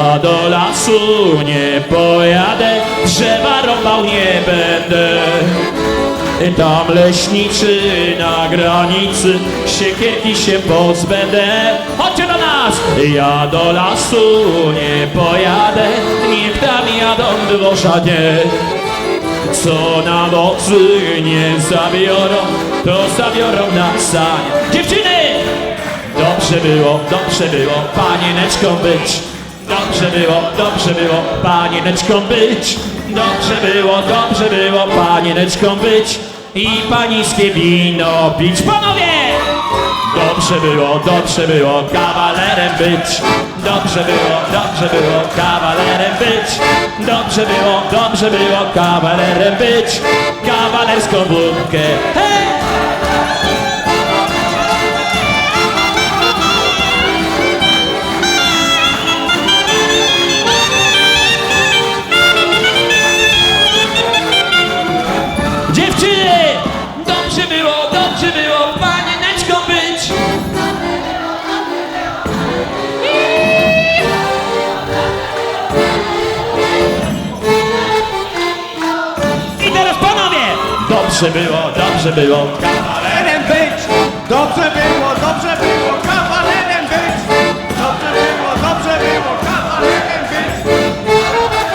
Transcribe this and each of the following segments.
Ja do lasu nie pojadę, drzewa rąbał nie będę. Tam leśniczy na granicy, siekierki się pozbędę. Chodźcie do nas! Ja do lasu nie pojadę, niech tam jadą dworzanie. Co na mocy nie zabiorą, to zabiorą na sanie. Dziewczyny! Dobrze było, dobrze było panieneczką być. Dobrze było, dobrze było panieneczką być. Dobrze było, dobrze było panieneczką być. I paniskie wino pić. Panowie! Dobrze było, dobrze było kawalerem być. Dobrze było, dobrze było kawalerem być. Dobrze było, dobrze było kawalerem być. Kawalerską wódkę. Hej! Dobrze było, dobrze było kawalerem być! Dobrze było, dobrze było kawalerem być! Dobrze było, dobrze było kawalerem być!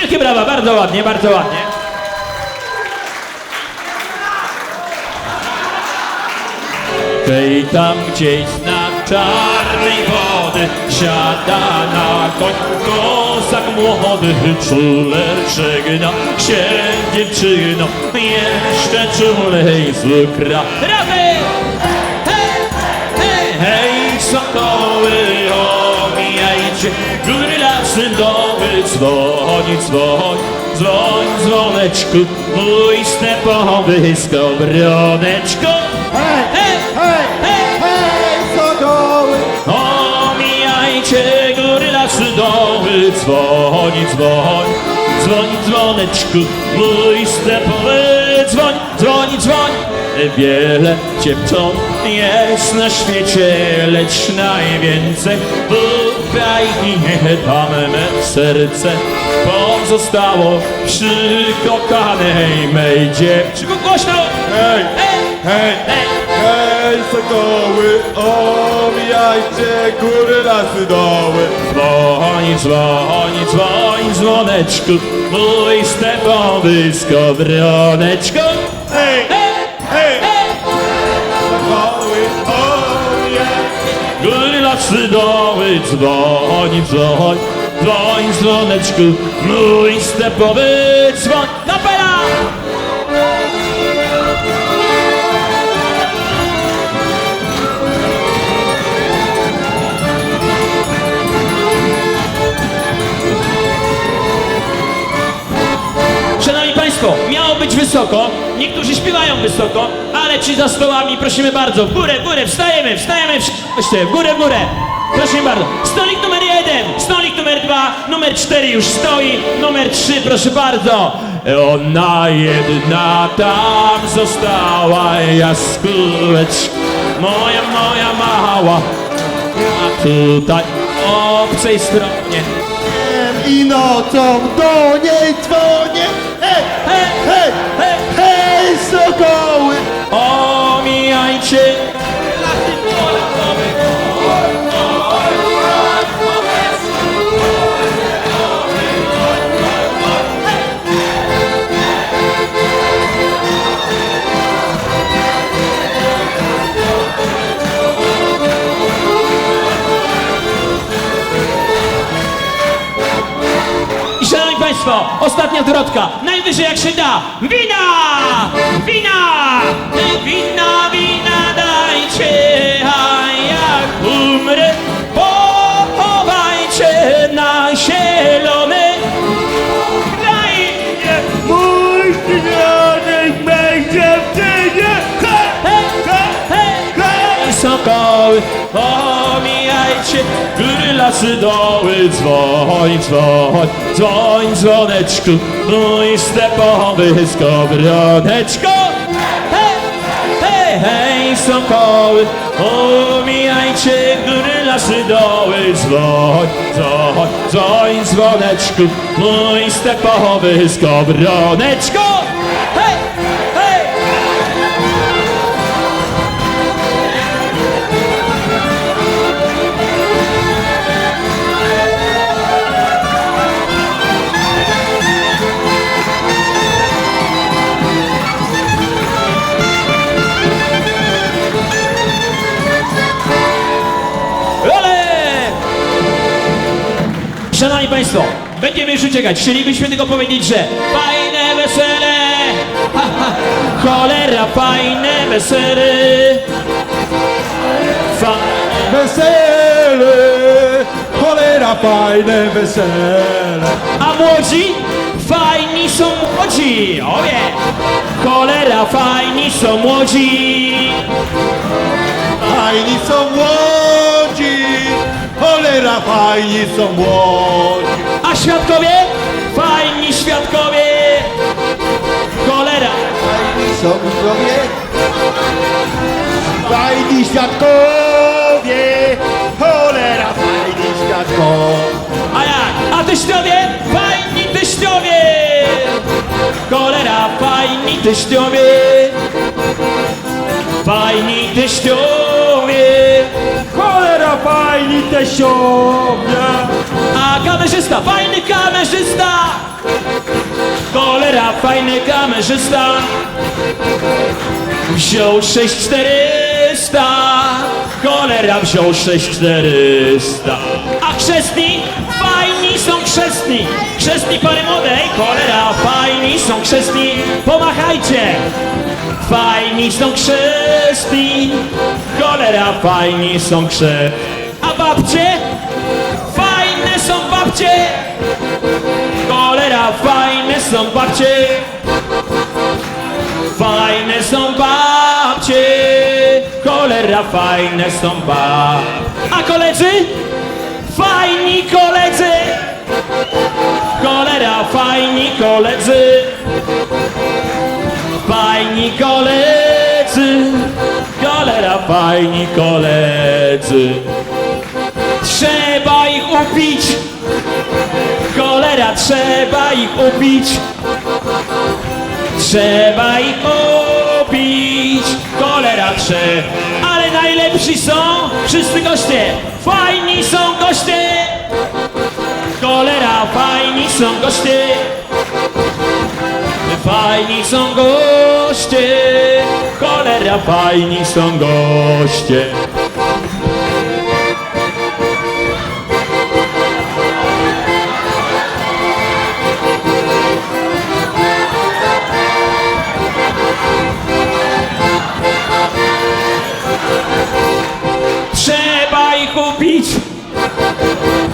Wielkie brawa, bardzo ładnie, bardzo ładnie. Hej, tam gdzieś na czarnej wody siada na koń kozak młody, czule żegna się dziewczyno, jeszcze czulej z ukra. Razem! Hej, hej, hej, sokoły, omijajcie góry, lasy, doły, dzwoni, dzwoń, dzwoń, dzwoneczku, mój stepowy skowroneczko. Hej, hej, hej, doły, dzwoni, dzwoń, dzwoni, dzwoneczku, mój stepowy, dzwoń, dzwoni, dzwoń. Wiele dziewcząt jest na świecie, lecz najwięcej w Ukrainie tam me serce pozostało przy kochanej mej dziewczynie. Głośno! Hej, Hej, hej, hej! Hej, sokoły! Omijajcie góry, lasy, doły! Dzwoni, dzwoni, dzwoni, dzwoneczku, mój stepowy skowroneczko. Hej, Hej, hej, hej! sokoły! Omijajcie! Góry, lasy, doły, dzwoni, dzwoni, dzwoni, dzwoneczku, mój stepowy dzwon. Miało być wysoko, niektórzy śpiewają wysoko, ale ci za stołami prosimy bardzo, w górę, w górę, wstajemy, wstajemy, wszyscy, w górę, w górę. Prosimy bardzo. Stolik numer jeden, stolik numer dwa, numer cztery już stoi, numer trzy, proszę bardzo. Ona jedna tam została, jaskółeczka, moja, moja mała, a tutaj obcej stronie. I nocą do niej dzwonię! Państwo, ostatnia drodka, najwyżej jak się da. Wina! Wina! Wina, wina dajcie, a jak umrę, góry, lasy, doły, dzwoń, dzwoń, dzwoń, dzwoneczku, mój stepowy skowroneczko. Hej, hej, hej, sokoły, omijajcie góry, lasy, doły, dzwoń, dzwoń, dzwoń, dzwoneczku, mój stepowy skowroneczko. Szanowni Państwo, będziemy już uciekać. Chcielibyśmy tylko powiedzieć, że fajne wesele, ha, ha, cholera, fajne wesele. Fajne. Wesele, cholera fajne wesele. A młodzi? Fajni są młodzi! Oje! Cholera, fajni są młodzi! Fajni są młodzi, cholera fajni są młodzi. A świadkowie? Fajni świadkowie! Cholera! Fajni są widzowie, fajni świadkowie, cholera fajni świadkowie. A jak? A teściowie? Fajni teściowie! Cholera, fajni teściowie! Fajni teściowie! Cholera fajni teściowie. A kamerzysta, fajny kamerzysta! Cholera, fajny kamerzysta! Wziął 6400! Cholera, wziął 6400! A chrzestni? Fajni są chrzestni! Chrzestni pary młodej! Cholera, fajni są chrzestni! Pomachajcie! Fajni są chrzestni! Cholera, fajni są krze... Babcie? Fajne są babcie! Cholera, fajne są babcie! Fajne są babcie! Cholera, fajne są babcie! A koledzy? Fajni koledzy! Cholera, fajni koledzy! Fajni koledzy! Cholera, fajni koledzy! Trzeba ich upić! Cholera, trzeba ich upić! Trzeba ich upić! Cholera, trzeba... Ale najlepsi są wszyscy goście! Fajni są goście! Cholera, fajni są goście! Fajni są goście! Cholera, fajni są goście!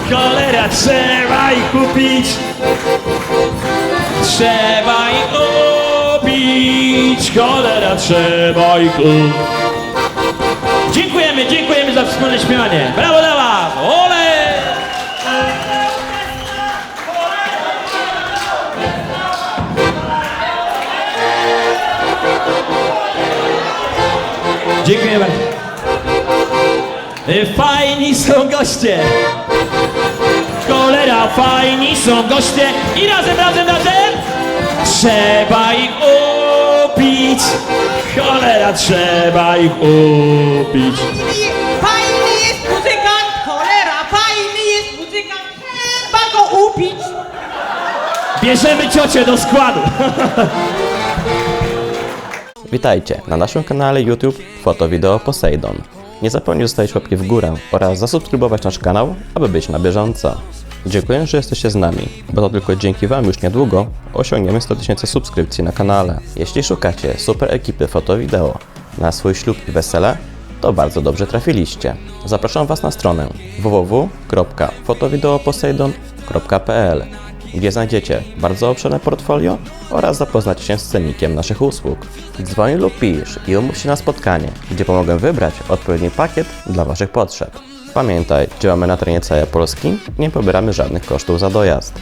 Cholera, trzeba ich kupić! Trzeba ich kupić! Cholera, trzeba ich kupić! Dziękujemy, dziękujemy za wspólne śpiewanie! Brawo dla was! Ole! Dziękuję bardzo. Y, Fajni są goście! Cholera, fajni są goście! I razem, razem, razem! Trzeba ich upić! Cholera, trzeba ich upić! Fajny jest muzykant, cholera, fajny jest muzykant, trzeba go upić. Bierzemy ciocię do składu! Witajcie na naszym kanale YouTube Foto Wideo Poseidon. Nie zapomnij zostawić łapki w górę oraz zasubskrybować nasz kanał, aby być na bieżąco. Dziękuję, że jesteście z nami, bo to tylko dzięki Wam już niedługo osiągniemy 100 tysięcy subskrypcji na kanale. Jeśli szukacie super ekipy foto-wideo na swój ślub i wesele, to bardzo dobrze trafiliście. Zapraszam Was na stronę www.fotowideoposeidon.pl gdzie znajdziecie bardzo obszerne portfolio oraz zapoznacie się z cennikiem naszych usług. Dzwoń lub pisz i umów się na spotkanie, gdzie pomogę wybrać odpowiedni pakiet dla Waszych potrzeb. Pamiętaj, działamy na terenie całej Polski i nie pobieramy żadnych kosztów za dojazd.